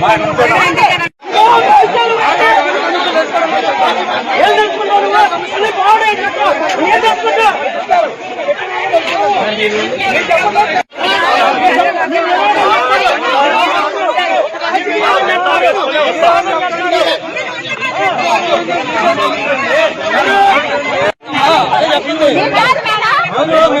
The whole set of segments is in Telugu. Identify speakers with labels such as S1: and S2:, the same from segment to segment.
S1: మన
S2: ہلو میں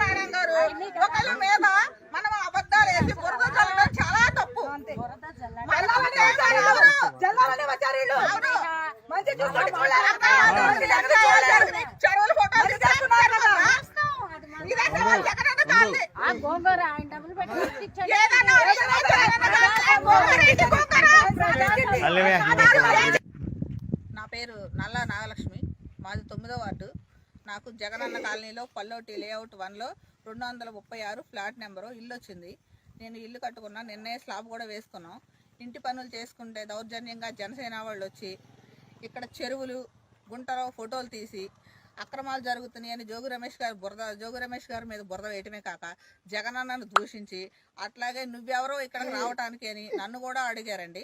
S2: మేడం గారు ఒకళ్ళ మీద మనం అబద్ధాలు వేసి బురద చల్లడం చాలా తప్పు. చెరువుల ఫోటోలు. నా పేరు నల్లా నాగలక్ష్మి. మాది తొమ్మిదో వార్డు. నాకు జగనన్న కాలనీలో పల్లోటి లేఅవుట్ వన్లో రెండు వందల ముప్పై ఆరు ఫ్లాట్ నెంబరు ఇల్లు వచ్చింది. నేను ఇల్లు కట్టుకున్నా నిన్నే స్లాబ్ కూడా వేసుకున్నాం. ఇంటి పనులు చేసుకుంటే దౌర్జన్యంగా జనసేన వాళ్ళు వచ్చి ఇక్కడ చెరువులు గుంటలో ఫోటోలు తీసి అక్రమాలు జరుగుతున్నాయని జోగు రమేష్ గారు బురద జోగు రమేష్ గారి మీద బురద వేయటమే కాక జగనన్నను దూషించి అట్లాగే నువ్వెవరో ఇక్కడికి రావటానికి అని నన్ను కూడా అడిగారండి.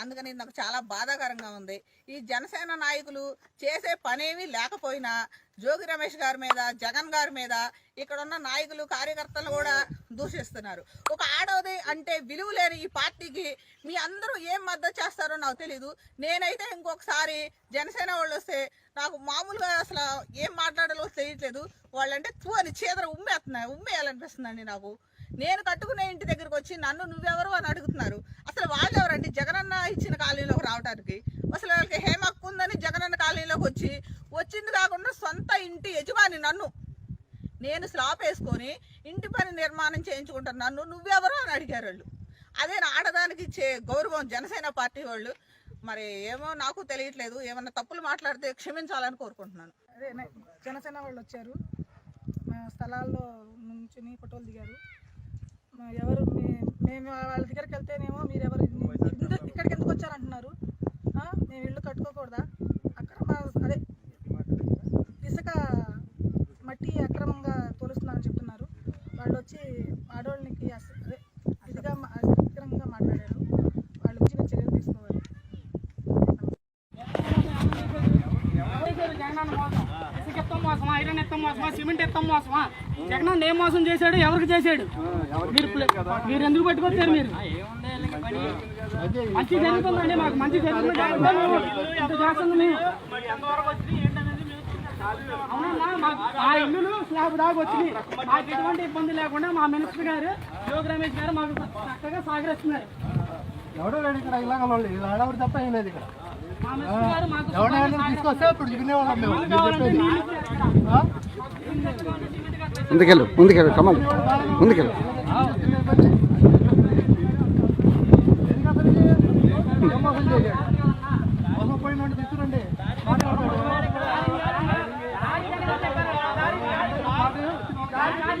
S2: అందుకని నాకు చాలా బాధాకరంగా ఉంది. ఈ జనసేన నాయకులు చేసే పనేమీ లేకపోయినా జోగి రమేష్ గారి మీద జగన్ గారి మీద ఇక్కడ ఉన్న నాయకులు కార్యకర్తలు కూడా దూషిస్తున్నారు. ఒక ఆడవది అంటే విలువ లేని ఈ పార్టీకి మీ అందరూ ఏం మద్దతు చేస్తారో నాకు తెలీదు. నేనైతే ఇంకొకసారి జనసేన వాళ్ళు వస్తే నాకు మామూలుగా అసలు ఏం మాట్లాడాలో తెలియట్లేదు. వాళ్ళంటే తూ అని చీదర ఉమ్మేస్తున్నాయి ఉమ్మేయాలనిపిస్తుందండి నాకు. నేను కట్టుకునే ఇంటి దగ్గరకు వచ్చి నన్ను నువ్వెవరు అని అడుగుతున్నారు. అసలు వాళ్ళు ఎవరండి జగనన్న నన్ను నువ్వెవరు అని అడిగారు వాళ్ళు అదే ఆడదానికి ఇచ్చే గౌరవం జనసేన పార్టీ వాళ్ళు. మరి ఏమో నాకు తెలియట్లేదు. ఏమన్నా తప్పులు మాట్లాడితే క్షమించాలని కోరుకుంటున్నాను.
S3: అదే జనసేన వాళ్ళు వచ్చారు. మా స్థలాల్లో నుంచుని ఫోటోలు దిగారు. ఎవరు మేము వాళ్ళ దగ్గరికి వెళ్తేనేమో మీరు ఎవరు ఇక్కడికి ఎందుకు వచ్చారంటున్నారు? మేము ఇల్లు కట్టుకోకూడదా అక్కడ మా అదే ఇసుక మట్టి
S4: మోసమా? ఐరన్ ఎత్తం మోసమా? సిమెంట్ ఎత్తం మోసమా? జగన్ ఏం మోసం చేశాడు? ఎవరికి చేశాడు? మీరు మీరు ఎందుకు పట్టుకొచ్చారు మీరు? మంచి జరుగుతుందండి మాకు. మంచి జరుగుతుంది. చేస్తుంది మేము మా ఇల్లులు స్లాబ్ దాకా వచ్చినాయి. మాకు ఎటువంటి ఇబ్బంది లేకుండా మా మినిస్టర్ గారు యోగి రమేష్ గారు మాకు చక్కగా సాగరిస్తున్నారు
S5: ఎవడో లేడు ఇక్కడ ఇలాగ వాళ్ళు. ఇలా హడావుడి తప్ప ఏం లేదు ఇక్కడ. ఎవడైనా తీసుకొస్తే ఇప్పుడు వినేవాళ్ళం మేము?
S6: ముందుకెళ్ళు ముందుకెళ్ళు కమల్ ముందుకెళ్ళు.
S5: ఎందుకు అతనికి? ఏం మోసం చేశాడు? మోసం పోయిన వాడిని తీసుకురండి మాట్లాడతాడు.
S4: మాకు ఎటువంటి ఇబ్బంది లేదు
S6: సామాన్య జారీ
S4: మా మా ఇక్కడ వచ్చిన తొమ్మిది తొమ్మిది వందల ఇల్లు కూడా మొత్తం
S5: మోసపోయిన వాడిని తీసుకురా. మోసపోయిన వాడిని తీసుకురా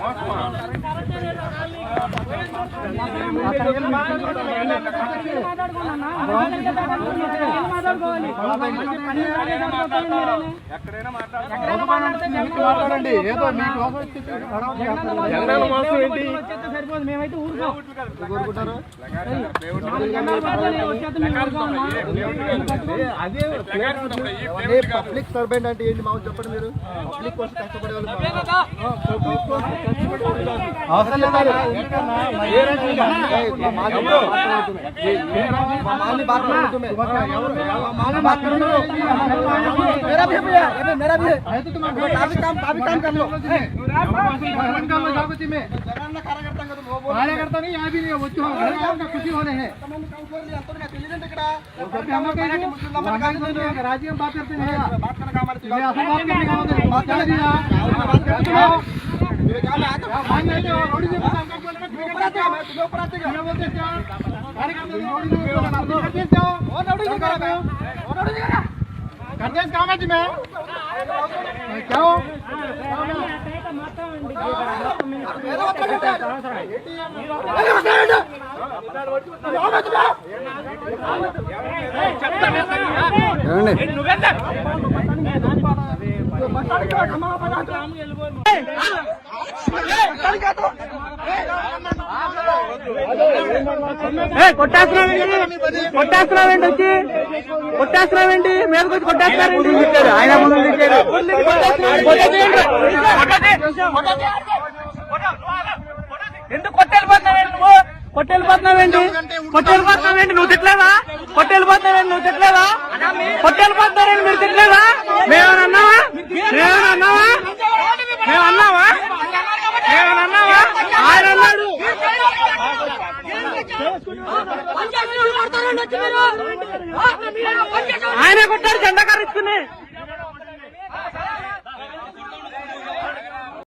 S5: మాట్లాడాలి మాట్లాడండి. ఏదో మీకు
S7: మోసం ఏంటి
S4: సరిపోదు మేమైతే ఊరుకోం.
S7: అదే
S5: పబ్లిక్ సర్వెంట్ అంటే ఏంటి మాకు చెప్పండి మీరు పబ్లిక్ కోసం కష్టపడే వాళ్ళు ఆ, పబ్లిక్ కోసం కష్టపడే వాళ్ళు. అవసరం లేదు ఏ రాజకీయ? ఏ, మా మాది మా మాది బాగా జరుగుతుంది. ఎవరు? మా మాది బాగా జరుగుతుంది.
S1: मेरा भी भैया ये मेरा भी है
S5: అయితే तुम्हें
S1: वो काफी काम काफी काम कर लो
S5: भगवान का मजाक होती में
S1: जगन कार्यकर्ता का तो वो बोल
S5: कार्यकर्ता नहीं यहाँ भी नहीं है, वो जो है उनका खुशी होने हैं
S1: तो मैं తెలియదండి ఇక్కడ
S5: कभी हम लोग कहेंगे, वहाँ के लोग हैं, राज्य में बात करते हैं
S1: बात करने का हमारे
S5: ये असल बात करने का मतलब है, बात कर दिया बात कर दिया
S1: मेरे काम में आते हो
S5: मान लेते हो रोडी से काम कर बोलते हैं,
S1: ऊपर आते हो मैं तुम्हें ऊपर आते हो
S5: क्या बोलते हैं क्या
S4: కొట్టేస్తున్నావేంటి వచ్చి? కొట్టేస్తున్నావేంటి మీదకి వచ్చి కొట్టేస్తున్నారండి ఇచ్చారు ఆయన ముందు ఇచ్చారు ఎందుకు కొట్టెళ్ళిపోతున్నావేంటి నువ్వు? కొట్టెళ్ళిపోతున్నావేంటి కొట్టెళ్ళిపోతున్నావేంటి నువ్వు తిట్టలేదా కొట్టెళ్ళిపోతున్నావేంటి నువ్వు తిట్టలేదా కొట్టెళ్ళిపోతున్నారండి మీరు తిట్టలేదా మేమేమన్నా అన్నావా? ఆయనే కొట్టారు జెండా కర్ర ఇచ్చుకుని